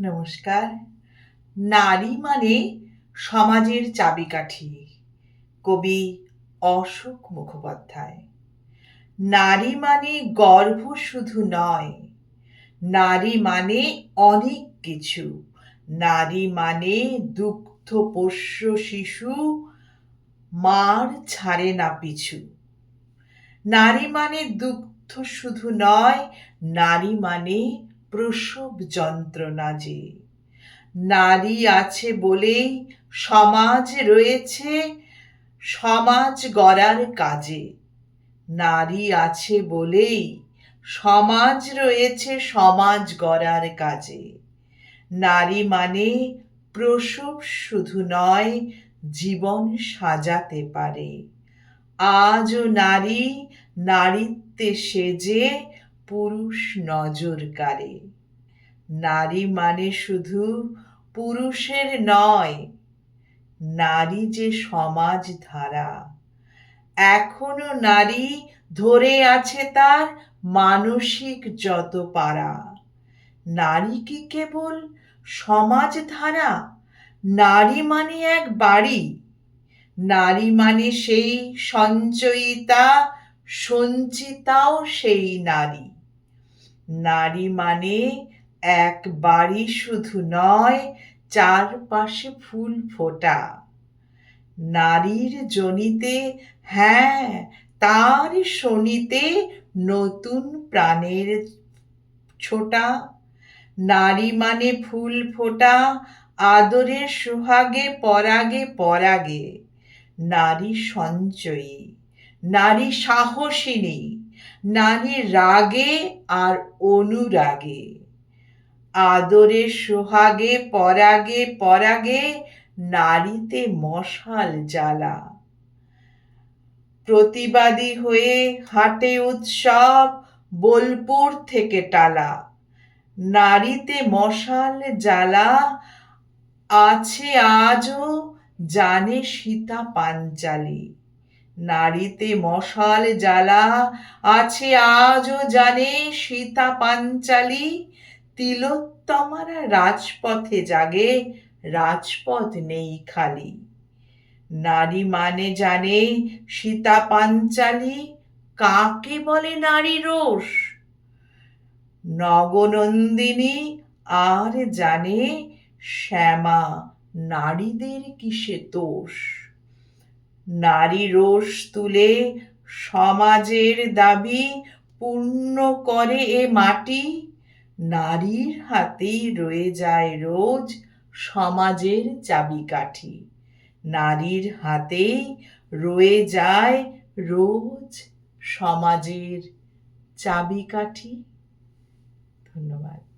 নমস্কার। নারী মানে সমাজের চাবিকাঠি। কবি অশোক মুখোপাধ্যায়। নারী মানে গর্ভ শুধু নয়, নারী মানে অনেক কিছু। নারী মানে দুগ্ধ, পোষ্য, শিশু, মার ছাড়ে না পিছু। নারী মানে দুগ্ধ শুধু নয়, নারী মানে প্রসব যন্ত্রণা যে। নারী আছে বলেই সমাজ রয়েছে, সমাজ গড়ার কাজে। নারী আছে বলেই সমাজ রয়েছে, সমাজ গড়ার কাজে। নারী মানে প্রসব শুধু নয়, জীবন সাজাতে পারে। আজও নারী, নারীত্বে সেজে পুরুষ নজর কাড়ে। নারী মানে শুধু পুরুষের নয়, নারী যে সমাজ ধারা এখনও নারী ধরে আছে তার মানসিক যত পারা। নারী কি কেবল সমাজ ধারা নারী মানে এক বাড়ি। নারী মানে সেই সঞ্চয়িতা, সঞ্চিতাও সেই নারী। নারী মানে এক বাড়ি শুধু নয়, চারপাশে ফুল ফোটা। নারীর জনিতে হ্যাঁ তার শনিতে নতুন প্রাণের ছোটা। নারী মানে ফুল ফোটা আদরের সোহাগে, পরাগে পরাগে। নারী সঞ্চয়ী, নারী সাহসিনী, নারী রাগে আর অনুরাগে। আদরে সোহাগে, পরাগে পরাগে, নারীতে মশাল জ্বালা। প্রতিবাদী হয়ে হাটে উৎসব, বোলপুর থেকে টালা। নারীতে মশাল জ্বালা, আছে আজও, জানে সীতা পাঞ্চালী নারীতে মশাল জ্বালা, আছে আজও, জানে সীতা পাঞ্চালী তিলোত্তমারা রাজপথে জাগে, রাজপথ নেই খালি। নারী মানে জানে সীতা পাঞ্চালী, কাকে বলে নারী রোষ? নগনন্দিনী আর জানে শ্যামা নারীদের কিসে দোষ? নারী রোষ তুলে সমাজের দাবি পূর্ণ করে এ মাটি? নারীর হাতেই রয়ে যায় রোজ সমাজের চাবিকাঠি। নারীর হাতেই রয়ে যায় রোজ সমাজের চাবিকাঠি। ধন্যবাদ।